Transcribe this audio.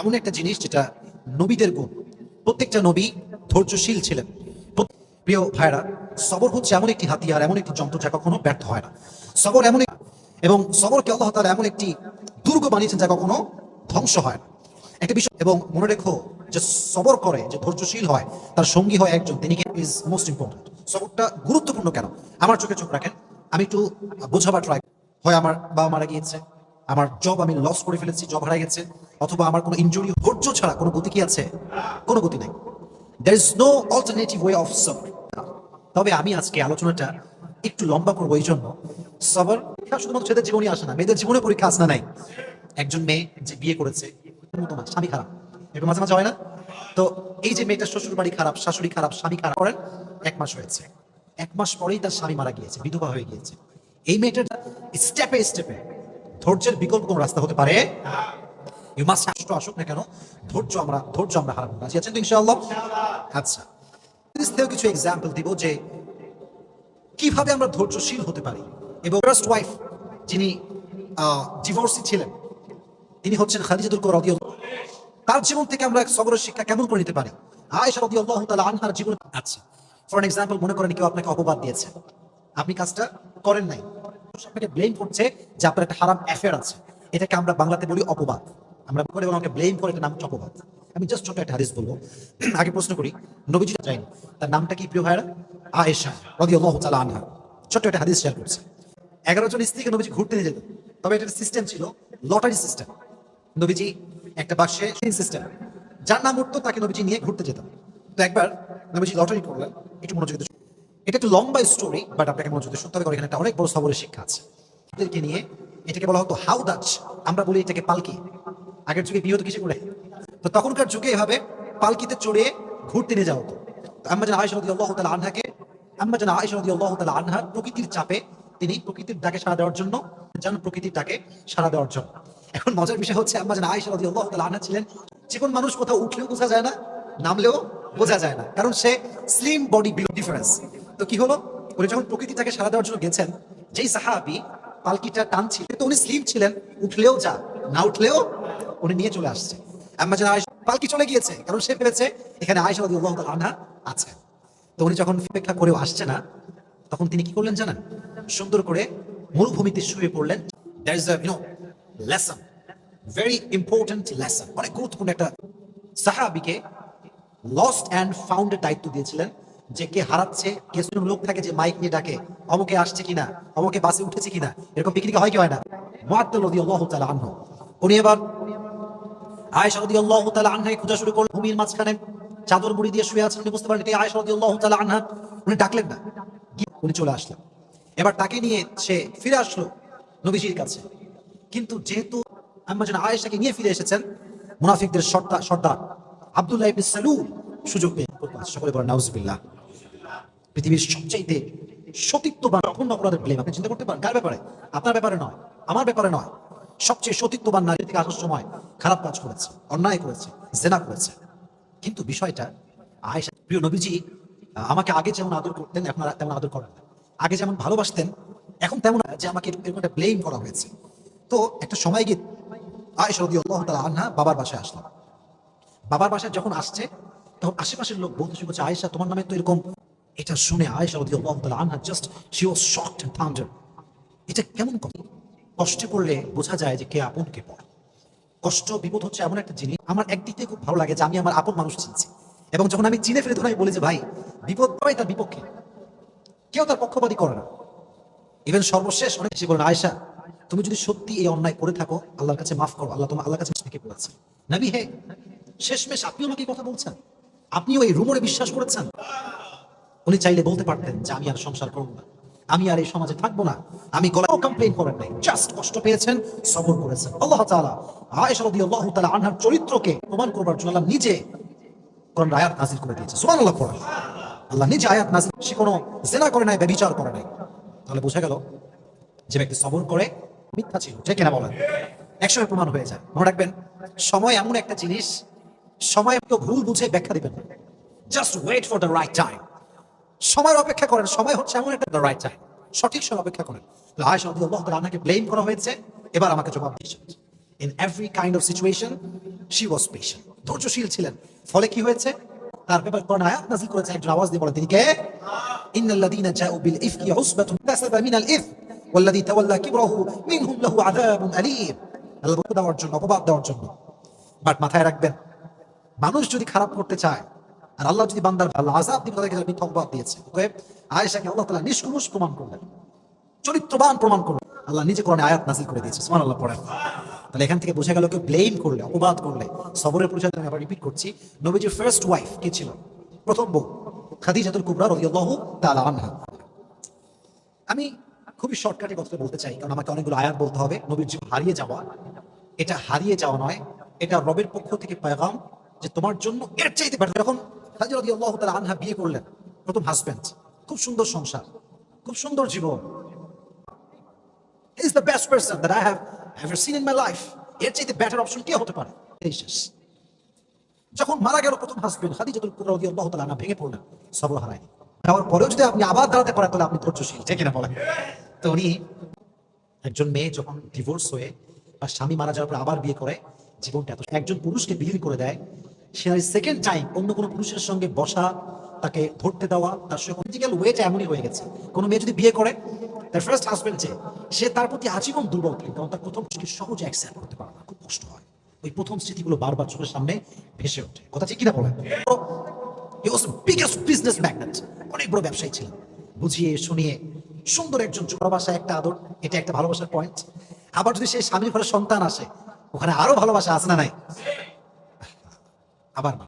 এমন একটা জিনিস যেটা নবীদের গুণ। প্রত্যেকটা নবী ধৈর্যশীল ছিলেন। প্রিয় ভাইরা সবর হচ্ছে এমন একটি হাতিয়ার, এমন একটি যন্ত্র যা কখনো ব্যর্থ হয় না। সবর এমন এবং সবরকে আল্লাহ তাআলা এমন একটি দুর্গ বানিয়েছেন যা কখনো ধ্বংস হয় না। একটা বিষয় এবং মনে রেখো যে সবর করে, যে ধৈর্যশীল হয়, তার সঙ্গী হয় একজন, তিনি ইজ মোস্ট ইম্পর্টেন্ট সবরটা গুরুত্বপূর্ণ কেন? আমার চোখে চোখ রাখেন। আমি একটু বোঝাবার ট্রাই হয় আমার বাবা মারা গিয়েছে। আমার জব আমি লস করে ফেলেছি জব হারা গেছে, অথবা আমার কোনো ইনজুরি ধৈর্য ছাড়া কোনো গতি কি আছে? কোনো গতি নাই। There is no alternative way of সবর তবে আমি আজকে আলোচনাটা একটু লম্বা করব এই জন্য। সবর শুধুমাত্র ছেলেদের জীবনই আসে না, মেয়েদের জীবনে পরীক্ষা আসে নাই? একজন মেয়ে যে বিয়ে করেছে স্বামী খারাপ। এরকম মাঝে মাঝে হয় না? তো এই যে মেয়েটার শ্বশুর বাড়ি খারাপ, শাশুড়ি খারাপ, স্বামী খারাপ করেন এক মাস হয়েছে। এক মাস পরেই তার স্বামী মারা গিয়েছে, বিধবা হয়ে গিয়েছে। এই মেয়েটার স্টেপে স্টেপে ধৈর্যের বিকল্প কোন রাস্তা হতে পারে? আসুক না কেন, ধৈর্য আমরা ধৈর্য আমরা হারাবো আছেন তো আচ্ছা। কিছু এক্সাম্পল দিব যে কীভাবে আমরা ধৈর্যশীল হতে পারি। এবং ফার্স্ট ওয়াইফ যিনি ডিভোর্সি ছিলেন, তিনি হচ্ছেন খাদিজাতুল রাদিয়াল্লাহু তার জীবন থেকে আমরা এক সবরের শিক্ষা কেমন করে নিতে পারি? আয়েশা রাদিয়াল্লাহু তাআলা আনহার জীবন আচ্ছা। ফর এক্সাম্পল মনে করেন কেউ আপনাকে অপবাদ দিয়েছে। আপনি কাজটা করেন নাই। আপনাকে ব্লেম করছে যে আপনার একটা হারাম অ্যাফেয়ার আছে। এটাকে আমরা বাংলাতে বলি অপবাদ। আমরা বলি আমাকে ব্লেম করে এটা নাম হচ্ছে অপবাদ। আমি জাস্ট ছোট একটা হাদিস বলব। আগে প্রশ্ন করি, নবীজি যাইনি তার নামটা কি, প্রিয় ভাইরা আয়েশা, রাদিয়াল্লাহু তাআলা আনহা। ছোট্ট একটা হাদিস শেয়ার করছে। এগারো জন স্ত্রীকে নবীজি ঘুরতে নিয়ে যেতেন। তবে এটা সিস্টেম ছিল লটারি সিস্টেম নবীজি একটা বাক্সে সিস্টেম যার নাম উঠতো তাকে নবীজি নিয়ে ঘুরতে যেতাম তো একবার নবীজি লটারি করলেন। একটু মনোযোগ। এটা একটু লম্বা স্টোরি বাট আপনাকে মনোযোগ শুনতে হবে এখানে একটা অনেক বড় সবরের শিক্ষা আছে। এদেরকে নিয়ে এটাকে বলা হতো হাউ দাচ আমরা বলি এটাকে পালকি। আগের যুগে বিয়ে হতো কিছু করে? তো তখনকার যুগে এভাবে পালকিতে চড়ে ঘুরতে নিয়ে যাওয়া হতো। আমরা যেন আয়সা রাদিয়াল্লাহু তাআলা আনহাকে আমরা যেন আয়সা রাদিয়াল্লাহু তাআলা আনহার প্রকৃতির চাপে তিনি প্রকৃতির ডাকে সাড়া দেওয়ার জন্য যেন প্রকৃতির ডাকে সাড়া দেওয়ার জন্য। এখন মজার বিষয় হচ্ছে আমরা যেন আয়সা রাদিয়াল্লাহু তাআলা আনহা ছিলেন, যে কোন মানুষ কোথাও উঠলেও বোঝা যায় না, নামলেও বোঝা যায় না। কারণ সে স্লিম বডি বিলো ডিফারেন্স তো কি হলো? উনি যখন প্রকৃতিটাকে সারা দেওয়ার জন্য গেছেন, যেই সাহাবি পালকিটা টানছিল, তো উনি স্লিম ছিলেন, উঠলেও যা, না উঠলেও উনি নিয়ে চলে আসছে। আমরা যেন আয়েশা, পালকি চলে গিয়েছে, কারণ সে ভেবেছে এখানে আয়েশা রাদিয়াল্লাহু আনহা আছে। তো উনি যখন অপেক্ষা করেও আসছে না, তখন তিনি কি করলেন জানেন? সুন্দর করে মরুভূমিতে শুয়ে পড়লেন। There is you know lesson very important lesson অনেক গুরুত্বপূর্ণ একটা সাহাবিকে লস্ট অ্যান্ড ফাউন্ডের দায়িত্ব দিয়েছিলেন। যে কে হারাচ্ছে, কে শুধু লোক থাকে যে মাইক নিয়ে ডাকে, অমুকে আসছে কিনা, অমুকে বাসে উঠেছে কিনা, এরকম পিকনিকে হয় কি হয় না? নিয়ে সে ফিরে আসলো কাছে। কিন্তু যেহেতু আম্মা আয়েশাকে নিয়ে ফিরে এসেছেন, মুনাফিকদের সর্দার সর্দার আব্দুল্লাহ সুযোগ পেয়ে সকলে বলেন, নাউজুবিল্লাহ। পৃথিবীর সবচেয়ে সবচাইতে সতীত্ববান অপূর্ণ অপরাধের ব্লেম আপনি চিন্তা করতে পারেন, কার ব্যাপারে? আপনার ব্যাপারে নয়, আমার ব্যাপারে নয়। সবচেয়ে সতীত্ববান নারী থেকে আসার সময় খারাপ কাজ করেছে, অন্যায় করেছে, জেনা করেছে। কিন্তু বিষয়টা, আয়েশা, প্রিয় নবীজি, আমাকে আগে যেমন আদর করতেন, এখন আর তেমন আদর করেন না। আগে যেমন ভালোবাসতেন, এখন তেমন যে আমাকে এরকম একটা ব্লেম করা হয়েছে। তো একটা সময় গিয়ে আয়েশা রাদিয়াল্লাহু তাআলা আনহা বাবার বাসায় আসলাম বাবার বাসায় যখন আসছে, তখন আশেপাশের লোক বলতে শুরু আয়েশা, তোমার নামে তো এরকম এটা শুনে রাদিয়াল্লাহু তাআলা আনহা just she was shocked and thunder এটা কেমন কথা? কষ্টে পড়লে বোঝা যায় যে কে আপন, কে পর। কষ্ট, বিপদ হচ্ছে এমন একটা জিনিস। আমার একদিক থেকে খুব ভালো লাগে যে আমি আমার আপন মানুষ চিনছি। এবং যখন আমি চিনে ফেলে তখন বলি যে, ভাই, বিপদ পাই তার বিপক্ষে। কেউ তার পক্ষপাতী করে না। ইভেন সর্বশেষ অনেক বেশি বলেন, আয়েশা, তুমি যদি সত্যি এই অন্যায় করে থাকো, আল্লাহর কাছে মাফ করো, আল্লাহ তোমার আল্লাহর কাছে থেকে বলেছে নাবি, হে, শেষমেশ আপনি আমাকে কথা বলছেন? আপনিও এই রুমরে বিশ্বাস করেছেন? উনি চাইলে বলতে পারতেন যে আমি আর সংসার করব না। আমি আর এই সমাজে থাকব না। আমি কমপ্লেন করেন নাই। জাস্ট কষ্ট পেয়েছেন, সবর করেছেন। আল্লাহ তাআলা আয়েশা রাদিয়াল্লাহু তাআলা আনহার চরিত্রকে প্রমাণ করবার জন্য আল্লাহ নিজে কোরআন আয়াত নাজিল করে দিয়েছে সুবহানাল্লাহ পড়া। আল্লাহ নিজে আয়াত নাজিল সে কোনো জেনা করে নাই, ব্যভিচার করে নাই। তাহলে বোঝা গেল যে ব্যক্তি সবর করে, মিথ্যা ছিল। ঠিক কিনা বলেন? একসময় প্রমাণ হয়ে যায়। মনে রাখবেন, সময় এমন একটা জিনিস, সময় ভুল বুঝে ব্যাখ্যা দিবেন just wait for the right time সময়ের অপেক্ষা করেন। সময় হচ্ছে এমন একটা রাইট টাইম সঠিক সময় অপেক্ষা করেন। আনহাকে ব্লেম করা হয়েছে। এবার আমাকে জবাব দিয়েছেন in every kind of situation she was patient ধৈর্যশীল ছিলেন। ফলে কি হয়েছে? তার ব্যাপারে কোরআন আয়াত নাযিল করেছে। একজন আওয়াজ দিয়ে বলেন, তিনি কে? ইন্নাল্লাযীনা জাউ বিল ইফকি উসবাতুন কাসাবা মিনাল ইথম ওয়াল্লাযী তাওয়াল্লা কিবরাহু মিনহুম লাহু আযাবুন আলীম। আল্লাহ বলে দেওয়ার জন্য, অপবাদ দেওয়ার জন্য। বাট মাথায় রাখবেন, মানুষ যদি খারাপ করতে চায় আর আল্লাহ যদি বান্দার ভালো আজাব দিবে, তাদেরকে মিথ্যা অপবাদ দিয়েছে। অতএব আয়েশাকে আল্লাহ তাআলা নিষ্কুমুষ প্রমাণ করলেন, চরিত্রবান প্রমাণ করলেন। আল্লাহ নিজে কোরআনে আয়াত নাজিল করে দিয়েছে, সুবহানাল্লাহ পড়েন। তাহলে এখান থেকে বোঝা গেল কেউ ব্লেম করলে, অপবাদ করলে, সবরের পরিচয় আমি আবার রিপিট করছি। নবীজির ফার্স্ট ওয়াইফ কে ছিল? প্রথম বউ, খাদিজাতুল কুবরা রাদিয়াল্লাহু তাআলা আনহা। আমি খুবই শর্টকাটে কথাটা বলতে চাই, কারণ আমাকে অনেকগুলো আয়াত বলতে হবে। নবীর জীবন হারিয়ে যাওয়া, এটা হারিয়ে যাওয়া নয়, এটা রবের পক্ষ থেকে পেগাম যে তোমার জন্য এর চাইতে বেটার যখন বিয়ে করলেন। প্রথম হাজবেন্ড খুব সুন্দর সংসার। খুব সুন্দর জীবন। Is the best person that I have seen in my life এর চাইতে অপশন হতে পারে? যখন মারা গেল প্রথম খাদিজাতুল কুবরা রাদিয়াল্লাহু তাআলা ভেঙে পড়লেন। সবর হারায়নি যাওয়ার পরেও যদি আপনি আবার দাঁড়াতে পারেন, তাহলে আপনি ধৈর্যশীল। ঠিক না বলেন। তো উনি একজন মেয়ে যখন ডিভোর্স হয়ে বা স্বামী মারা যাওয়ার পর আবার বিয়ে করে, জীবনটা এত একজন পুরুষকে বিক্রি করে দেয় সেকেন্ড টাইম অন্য কোনো পুরুষের সঙ্গে বসা, তাকে ধরতে দেওয়া, তার সঙ্গে ফিজিক্যাল ওয়েটা এমনই হয়ে গেছে। কোনো মেয়ে যদি বিয়ে করে, তার ফার্স্ট হাজবেন্ড যে, সে তার প্রতি আজীবন দুর্বল থাকে, কারণ তার প্রথম সহজে করতে পারে না, খুব কষ্ট হয়। ওই প্রথম স্মৃতিগুলো বারবার চোখের সামনে ভেসে ওঠে। কথা ঠিক কিনা বলেন? He was biggest business magnet অনেক বড় ব্যবসায়ী ছিলেন। বুঝিয়ে, শুনিয়ে, সুন্দর একজন ভালোবাসা একটা আদর, এটা একটা ভালোবাসার পয়েন্ট আবার যদি সেই স্বামীর ঘরে সন্তান আসে, ওখানে আরও ভালোবাসা আছে না নাই? আবার না।